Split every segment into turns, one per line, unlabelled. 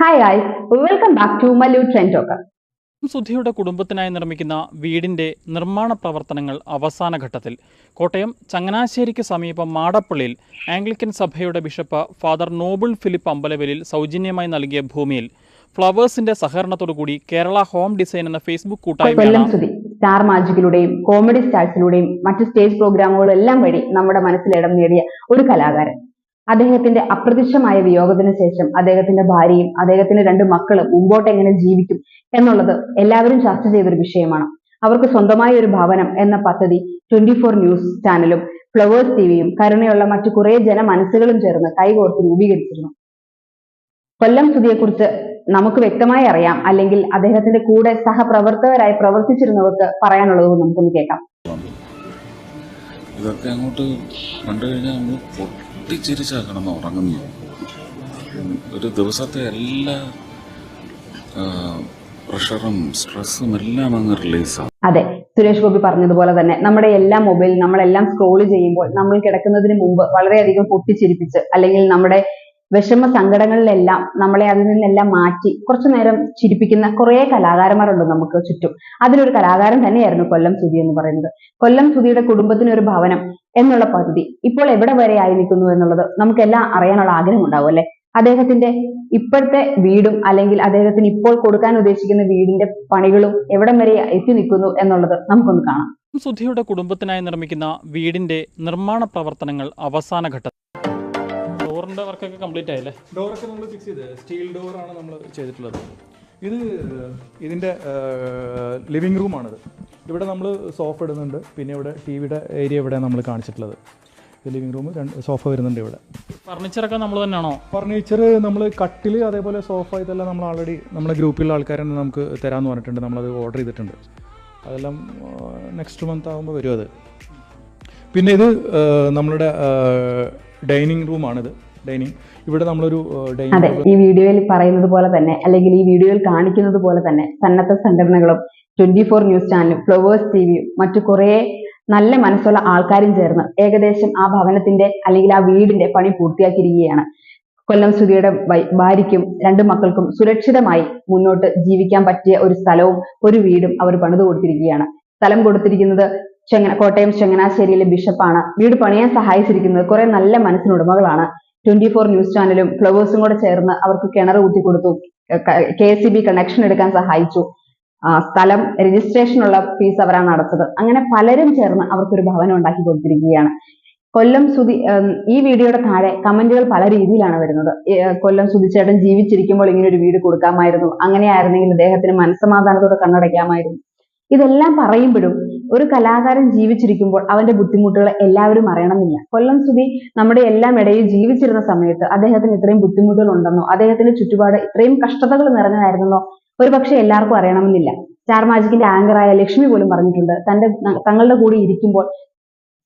Hi guys welcome back to Mallu trend talker
സുധിയുടെ കുടുംബത്തിനായി നിർമ്മിക്കുന്ന വീടിന്റെ നിർമ്മാണ പ്രവർത്തനങ്ങൾ അവസാന ഘട്ടത്തിൽ. കോട്ടയം ചങ്ങനാശ്ശേരിക്ക് സമീപം മാടപ്പള്ളിയിൽ ആംഗ്ലിക്കൻ സഭയുടെ ബിഷപ്പ് ഫാദർ നോബിൾ ഫിലിപ്പ് അമ്പലവലിൽ സൗജന്യമായി നൽകിയ ഭൂമിയിൽ ഫ്ലവേഴ്സിന്റെ സഹകരണത്തോടുകൂടി കേരള ഹോം ഡിസൈൻ എന്ന ഫേസ്ബുക്ക്
കൂട്ടായ്മ സ്റ്റാർ മാജിക്കിലൂടെയും കോമഡി സ്റ്റാർസിലൂടെയും മറ്റു സ്റ്റേജ് പ്രോഗ്രാമുകളും എല്ലാം വഴി നമ്മുടെ മനസ്സിൽ ഇടം നേടിയ ഒരു കലാകാരൻ. അദ്ദേഹത്തിന്റെ അപ്രത്യക്ഷമായ വിയോഗത്തിന് ശേഷം അദ്ദേഹത്തിന്റെ ഭാര്യയും അദ്ദേഹത്തിന്റെ രണ്ട് മക്കളും മുമ്പോട്ട് എങ്ങനെ ജീവിക്കും എന്നുള്ളത് എല്ലാവരും ചർച്ച ചെയ്തൊരു വിഷയമാണ്. അവർക്ക് സ്വന്തമായ ഒരു ഭവനം എന്ന പദ്ധതി ട്വന്റി ഫോർ ന്യൂസ് ചാനലും ഫ്ലവേഴ്സ് ടിവിയും കരുണയുള്ള മറ്റു കുറെ ജനമനസ്സുകളും ചേർന്ന് കൈകോർത്ത് രൂപീകരിച്ചിരുന്നു. കൊല്ലം സ്തുതിയെക്കുറിച്ച് നമുക്ക് വ്യക്തമായി അറിയാം അല്ലെങ്കിൽ അദ്ദേഹത്തിന്റെ കൂടെ സഹപ്രവർത്തകരായി പ്രവർത്തിച്ചിരുന്നവർക്ക് പറയാനുള്ളത് നമുക്കൊന്ന് കേൾക്കാം.
ഇതൊക്കെ അങ്ങോട്ട് കണ്ടു കഴിഞ്ഞാൽ നമ്മൾ പൊട്ടിച്ചിരിച്ചാക്കണം കിടന്ന് ഉറങ്ങുന്നത് ഒരു ദിവസത്തെ എല്ലാ പ്രഷറും സ്ട്രെസ്സും എല്ലാം അങ്ങ് റിലീസാണ്
അതെ സുരേഷ് ഗോപി പറഞ്ഞതുപോലെ തന്നെ നമ്മുടെ എല്ലാ മൊബൈൽ നമ്മളെല്ലാം സ്ക്രോൾ ചെയ്യുമ്പോൾ നമ്മൾ കിടക്കുന്നതിന് മുമ്പ് വളരെയധികം പൊട്ടിച്ചിരിപ്പിച്ച് അല്ലെങ്കിൽ നമ്മുടെ വിഷമ സങ്കടങ്ങളിലെല്ലാം നമ്മളെ അതിൽ നിന്നെല്ലാം മാറ്റി കുറച്ചു നേരം ചിരിപ്പിക്കുന്ന കുറേ കലാകാരന്മാരുണ്ട് നമുക്ക് ചുറ്റും. അതിലൊരു കലാകാരൻ തന്നെയായിരുന്നു കൊല്ലം സുധി എന്ന് പറയുന്നത്. കൊല്ലം സുധിയുടെ കുടുംബത്തിന് ഒരു ഭവനം എന്നുള്ള പദ്ധതി ഇപ്പോൾ എവിടെ വരെ ആയി നിൽക്കുന്നു എന്നുള്ളത് നമുക്കെല്ലാം അറിയാനുള്ള ആഗ്രഹം ഉണ്ടാവും അല്ലെ? അദ്ദേഹത്തിന്റെ ഇപ്പോഴത്തെ വീടും അല്ലെങ്കിൽ അദ്ദേഹത്തിന് ഇപ്പോൾ കൊടുക്കാൻ ഉദ്ദേശിക്കുന്ന വീടിന്റെ പണികളും എവിടം വരെ എത്തി നിൽക്കുന്നു എന്നുള്ളത് നമുക്കൊന്ന് കാണാം.
സുധിയുടെ കുടുംബത്തിനായി നിർമ്മിക്കുന്ന വീടിന്റെ നിർമ്മാണ പ്രവർത്തനങ്ങൾ അവസാന ഘട്ടത്തിൽ ഡോറിന്റെ വർക്കൊക്കെ കംപ്ലീറ്റ് ആയില്ലേ?
ഡോറൊക്കെ നമ്മൾ ഫിക്സ് ചെയ്ത്. സ്റ്റീൽ ഡോറാണ് നമ്മൾ ചെയ്തിട്ടുള്ളത്. ഇത് ഇതിന്റെ ലിവിങ് റൂമാണിത് ഇവിടെ നമ്മൾ സോഫ ഇടുന്നുണ്ട്. പിന്നെ ഇവിടെ ടി വിയുടെ ഏരിയ ഇവിടെ നമ്മൾ കാണിച്ചിട്ടുള്ളത്. ലിവിങ് റൂം രണ്ട് സോഫ വരുന്നുണ്ട് ഇവിടെ.
ഫർണിച്ചറൊക്കെ നമ്മൾ തന്നെയാണോ?
ഫർണിച്ചർ നമ്മൾ കട്ടിൽ അതേപോലെ സോഫ ഇതെല്ലാം നമ്മൾ ആൾറെഡി നമ്മുടെ ഗ്രൂപ്പിലുള്ള ആൾക്കാരെ നമുക്ക് തരാമെന്ന് പറഞ്ഞിട്ടുണ്ട്. നമ്മളത് ഓർഡർ ചെയ്തിട്ടുണ്ട്. അതെല്ലാം നെക്സ്റ്റ് മന്ത് ആകുമ്പോൾ വരും അത്. പിന്നെ ഇത് നമ്മളുടെ ഡൈനിങ് റൂമാണിത് ഡൈനിങ് ഇവിടെ നമ്മളൊരു
അതെ ഈ വീഡിയോയിൽ പറയുന്നത് പോലെ തന്നെ അല്ലെങ്കിൽ ഈ വീഡിയോയിൽ കാണിക്കുന്നത് പോലെ തന്നെ സന്നദ്ധ സംഘടനകളും ട്വന്റി ഫോർ ന്യൂസ് ചാനലും ഫ്ലവേഴ്സ് ടി വിയും മറ്റു കുറേ നല്ല മനസ്സുള്ള ആൾക്കാരും ചേർന്ന് ഏകദേശം ആ ഭവനത്തിന്റെ അല്ലെങ്കിൽ ആ വീടിന്റെ പണി പൂർത്തിയാക്കിയിരിക്കുകയാണ്. കൊല്ലം സുധിയുടെ ഭാര്യയ്ക്കും രണ്ട് മക്കൾക്കും സുരക്ഷിതമായി മുന്നോട്ട് ജീവിക്കാൻ പറ്റിയ ഒരു സ്ഥലവും ഒരു വീടും അവർ പണിതു കൊടുത്തിരിക്കുകയാണ്. സ്ഥലം കൊടുത്തിരിക്കുന്നത് ചെങ്ങ കോട്ടയം ചങ്ങനാശ്ശേരിയിലെ ബിഷപ്പാണ്. വീട് പണിയാൻ സഹായിച്ചിരിക്കുന്നത് കുറെ നല്ല മനസ്സിനുടമകളാണ് ട്വന്റി ഫോർ ന്യൂസ് ചാനലും ഫ്ലവേഴ്സും കൂടെ ചേർന്ന് അവർക്ക് കിണർ കുത്തി കൊടുത്തു. കെ സി ബി കണക്ഷൻ എടുക്കാൻ സഹായിച്ചു. സ്ഥലം രജിസ്ട്രേഷനുള്ള ഫീസ് അവരാണ് അടച്ചത്. അങ്ങനെ പലരും ചേർന്ന് അവർക്കൊരു ഭവനം ഉണ്ടാക്കി കൊടുത്തിരിക്കുകയാണ്. കൊല്ലം ഉം, ഈ വീഡിയോയുടെ താഴെ കമന്റുകൾ പല രീതിയിലാണ് വരുന്നത്. കൊല്ലം സുധിച്ചേട്ടൻ ജീവിച്ചിരിക്കുമ്പോൾ ഇങ്ങനെ ഒരു വീട് കൊടുക്കാമായിരുന്നു. അങ്ങനെയായിരുന്നെങ്കിൽ അദ്ദേഹത്തിന് മനസ്സമാധാനത്തോടെ കണ്ണടയ്ക്കാമായിരുന്നു. ഇതെല്ലാം പറയുമ്പോഴും ഒരു കലാകാരൻ ജീവിച്ചിരിക്കുമ്പോൾ അവന്റെ ബുദ്ധിമുട്ടുകൾ എല്ലാവരും അറിയണമെന്നില്ല. കൊല്ലം സുധി നമ്മുടെ എല്ലാം ഇടയിൽ ജീവിച്ചിരുന്ന സമയത്ത് അദ്ദേഹത്തിന് ഇത്രയും ബുദ്ധിമുട്ടുകൾ ഉണ്ടെന്നോ അദ്ദേഹത്തിന്റെ ചുറ്റുപാട് ഇത്രയും കഷ്ടതകൾ നിറഞ്ഞതായിരുന്നോ ഒരു പക്ഷെ എല്ലാവർക്കും അറിയണമെന്നില്ല. സ്റ്റാർ മാജിക്കിന്റെ ആങ്കറായ ലക്ഷ്മി പോലും പറഞ്ഞിട്ടുണ്ട് തന്റെ തങ്ങളുടെ കൂടെ ഇരിക്കുമ്പോൾ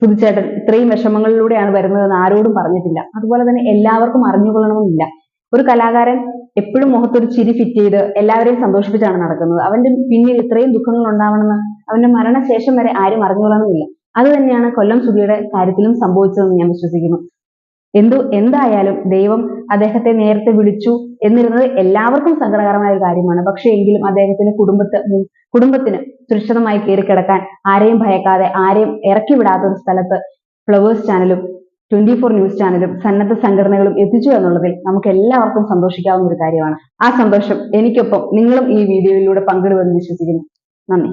സുധിച്ചേട്ടൻ ഇത്രയും വിഷമങ്ങളിലൂടെയാണ് വരുന്നതെന്ന് ആരോടും പറഞ്ഞിട്ടില്ല. അതുപോലെ തന്നെ എല്ലാവർക്കും അറിഞ്ഞുകൊള്ളണമെന്നില്ല. ഒരു കലാകാരൻ എപ്പോഴും മുഖത്തൊരു ചിരി ഫിറ്റ് ചെയ്ത് എല്ലാവരെയും സന്തോഷിപ്പിച്ചാണ് നടക്കുന്നത്. അവന്റെ പിന്നിൽ ഇത്രയും ദുഃഖങ്ങൾ ഉണ്ടാവണമെന്ന് അവന്റെ മരണശേഷം വരെ ആരും അറിഞ്ഞുകൊള്ളണമെന്നില്ല. അത് തന്നെയാണ് കൊല്ലം സുധിയുടെ കാര്യത്തിലും സംഭവിച്ചതെന്ന് ഞാൻ വിശ്വസിക്കുന്നു. എന്തു എന്തായാലും ദൈവം അദ്ദേഹത്തെ നേരത്തെ വിളിച്ചു എന്നിരുന്നത് എല്ലാവർക്കും സങ്കടകരമായ ഒരു കാര്യമാണ്. പക്ഷേ എങ്കിലും അദ്ദേഹത്തിന്റെ കുടുംബത്തെ കുടുംബത്തിന് സുരക്ഷിതമായി കയറി കിടക്കാൻ ആരെയും ഭയക്കാതെ ആരെയും ഇറക്കി വിടാത്ത ഒരു സ്ഥലത്ത് ഫ്ലവേഴ്സ് ചാനലും ട്വന്റി ഫോർ ന്യൂസ് ചാനലും സന്നദ്ധ സംഘടനകളും എത്തിച്ചു എന്നുള്ളതിൽ നമുക്ക് എല്ലാവർക്കും സന്തോഷിക്കാവുന്ന ഒരു കാര്യമാണ്. ആ സന്തോഷം എനിക്കൊപ്പം നിങ്ങളും ഈ വീഡിയോയിലൂടെ പങ്കിടുമെന്ന് വിശ്വസിക്കുന്നു. നന്ദി.